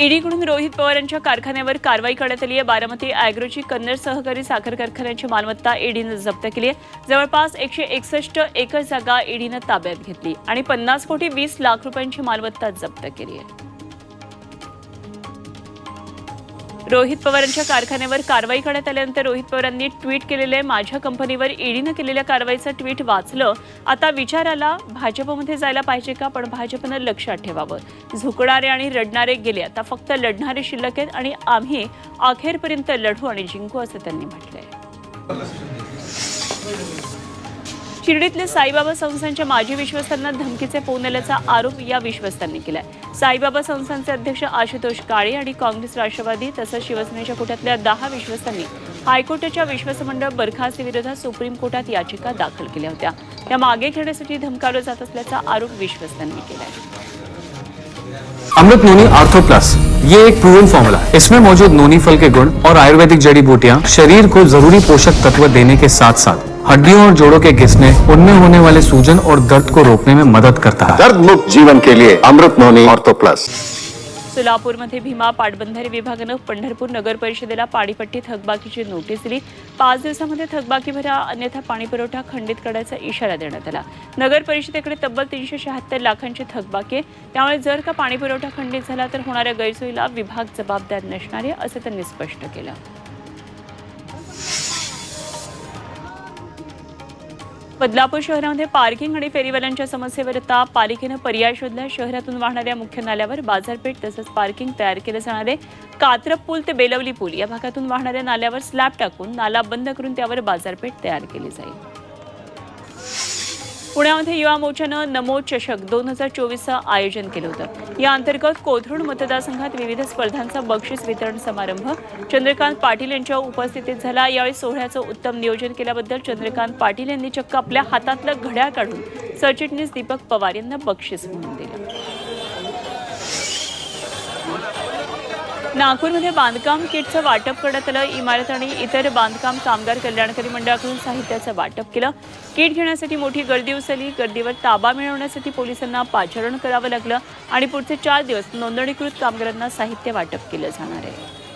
ईडीकडून रोहित पवार यांच्या कारखान्यावर कारवाई करण्यात आली आहे. बारामती अॅग्रोची कन्नड सहकारी साखर कारखान्याची मालमत्ता ईडीनं जप्त केली आहे. जवळपास एकशे एकसष्ट एकर जागा ईडीनं ताब्यात घेतली आणि पन्नास कोटी वीस लाख रुपयांची मालमत्ता जप्त केली आहे. रोहित पवारांच्या कारखान्यावर कारवाई करण्यात आल्यानंतर रोहित पवारांनी ट्विट केलेले माझ्या कंपनीवर ईडीनं केलेल्या कारवाईचं ट्विट वाचलं. आता विचाराला भाजपमध्ये जायला पाहिजे का? पण भाजपनं लक्षात ठेवावं. झुकणारे आणि रडणारे गेले. आता फक्त लढणारे शिल्लक आहेत आणि आम्ही अखेरपर्यंत लढू आणि जिंकू असं त्यांनी म्हटलंय. शिर्डीतले साईबाबा संस्थांच्या माजी विश्वस्तांना धमकीचे फोन आल्याचा आरोप या विश्वस्तांनी केलाय. साईबाबा संस्थांचे अध्यक्ष आशुतोष काळे आणि काँग्रेस राष्ट्रवादी तसंच शिवसेनेच्या कोट्यातल्या दहा विश्वस्तांनी हायकोर्टाच्या विश्वासमंडळ बरखास्तीविरोधात सुप्रीम कोर्टात याचिका दाखल केल्या होत्या. त्या मागे घेण्यासाठी धमकावलं जात असल्याचा आरोप विश्वस्तांनी केलाय. Amrut noni ortho plus. ये एक प्रूवन फॉर्मूला इसमें मौजूद नोनी फल के गुण और आयुर्वेदिक जड़ी बूटियां शरीर को जरूरी पोषक तत्व देने के साथ साथ हड्डियों और जोड़ों के घिसने उनमें होने वाले सूजन और दर्द को रोकने में मदद करता है। दर्द मुक्त जीवन के लिए अमृत नोनी ऑर्थो प्लस। सोलापूरमध्ये भीमा पाटबंधारे विभागानं पंढरपूर नगर परिषदेला पाणीपट्टी थकबाकीची नोटीस दिली. पाच दिवसामध्ये थकबाकी भरा अन्यथा पाणीपुरवठा खंडित करण्याचा इशारा देण्यात आला. नगर परिषदेकडे तब्बल तीनशे शहात्तर लाखांची थकबाकी आहे. त्यामुळे जर का पाणीपुरवठा खंडित झाला तर होणाऱ्या गैरसोयीला विभाग जबाबदार नसणार आहे असं त्यांनी स्पष्ट केलं. बदलापूर शहरामध्ये पार्किंग आणि फेरीवाल्यांच्या समस्येवर आता पालिकेनं पर्याय शोधला. शहरातून वाहणाऱ्या मुख्य नाल्यावर बाजारपेठ तसंच पार्किंग तयार केले जाणारे कात्रप पूल ते बेलवली पूल या भागातून वाहणाऱ्या नाल्यावर स्लॅब टाकून नाला बंद करून त्यावर बाजारपेठ तयार केली जाईल. पुण्यामध्ये युवा मोर्चानं नमो चषक दोन हजार चोवीसचं आयोजन केलं होतं. या अंतर्गत कोथरूड मतदारसंघात विविध स्पर्धांचा बक्षीस वितरण समारंभ. चंद्रकांत पाटील यांच्या उपस्थितीत झाला. यावेळी सोहळ्याचं उत्तम नियोजन केल्याबद्दल चंद्रकांत पाटील यांनी चक्क आपल्या हातातलं घड्याळ काढून सरचिटणीस दीपक पवार यांना बक्षीस म्हणून दिलं. नागपूरमध्ये बांधकाम किटचं वाटप करण्यात आलं. इमारत आणि इतर बांधकाम कामगार कल्याणकारी मंडळाकडून साहित्याचं वाटप केलं. किट घेण्यासाठी मोठी गर्दी उसळली. गर्दीवर ताबा मिळवण्यासाठी पोलिसांना पाचारण करावं लागलं आणि पुढचे चार दिवस नोंदणीकृत कामगारांना साहित्य वाटप केलं जाणार आहे.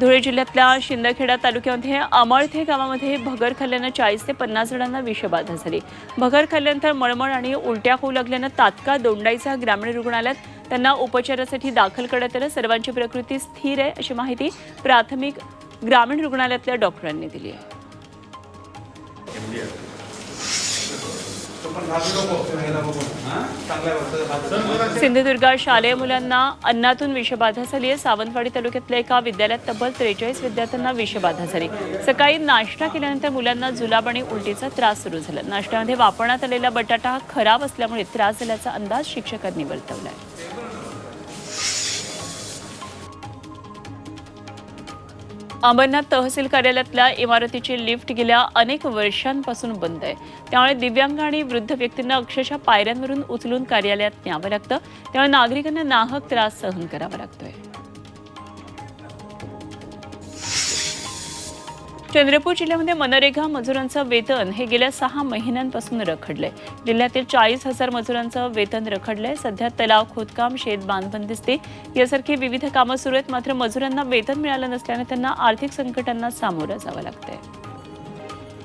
धुळे जिल्ह्यातल्या शिंदखेडा तालुक्यामध्ये अमळथे गावामध्ये भगर खाल्ल्यानं चाळीस ते पन्नास जणांना विषबाधा झाली. भगर खाल्ल्यानंतर मळमळ आणि उलट्या होऊ लागल्यानं तात्काळ दोंडाईचा ग्रामीण रुग्णालयात त्यांना उपचारासाठी दाखल करण्यात आलं. सर्वांची प्रकृती स्थिर आहे अशी माहिती प्राथमिक ग्रामीण रुग्णालयातल्या डॉक्टरांनी दिली आहे. सिंधुदुर्गात शालेय मुलांना अन्नातून विषबाधा झाली आहे. सावंतवाडी तालुक्यातल्या एका विद्यालयात तब्बल त्रेचाळीस विद्यार्थ्यांना विषबाधा झाली. सकाळी नाश्ता केल्यानंतर मुलांना जुलाब आणि उलटीचा त्रास सुरू झाला. नाश्त्यामध्ये वापरण्यात आलेला बटाटा हा खराब असल्यामुळे त्रास झाल्याचा अंदाज शिक्षकांनी वर्तवलाय अंबरनाथ तहसील कार्यालयातल्या इमारतीची लिफ्ट गेल्या अनेक वर्षांपासून बंद आहे. त्यामुळे दिव्यांग आणि वृद्ध व्यक्तींना अक्षरशः पायऱ्यांवरून उचलून कार्यालयात न्यावं लागतं. त्यामुळे नागरिकांना नाहक त्रास सहन करावा लागतोय. चंद्रपूर जिल्ह्यामध्ये मनरेगा मजुरांचं वेतन हे गेल्या सहा महिन्यांपासून रखडलंय. जिल्ह्यातील चाळीस हजार मजुरांचं वेतन रखडलंय. सध्या तलाव खोदकाम शेत बांधबंदिस्ते यासारखी विविध कामं सुरू आहेत. मात्र मजुरांना वेतन मिळालं नसल्याने त्यांना आर्थिक संकटांना सामोरं जावं लागतंय.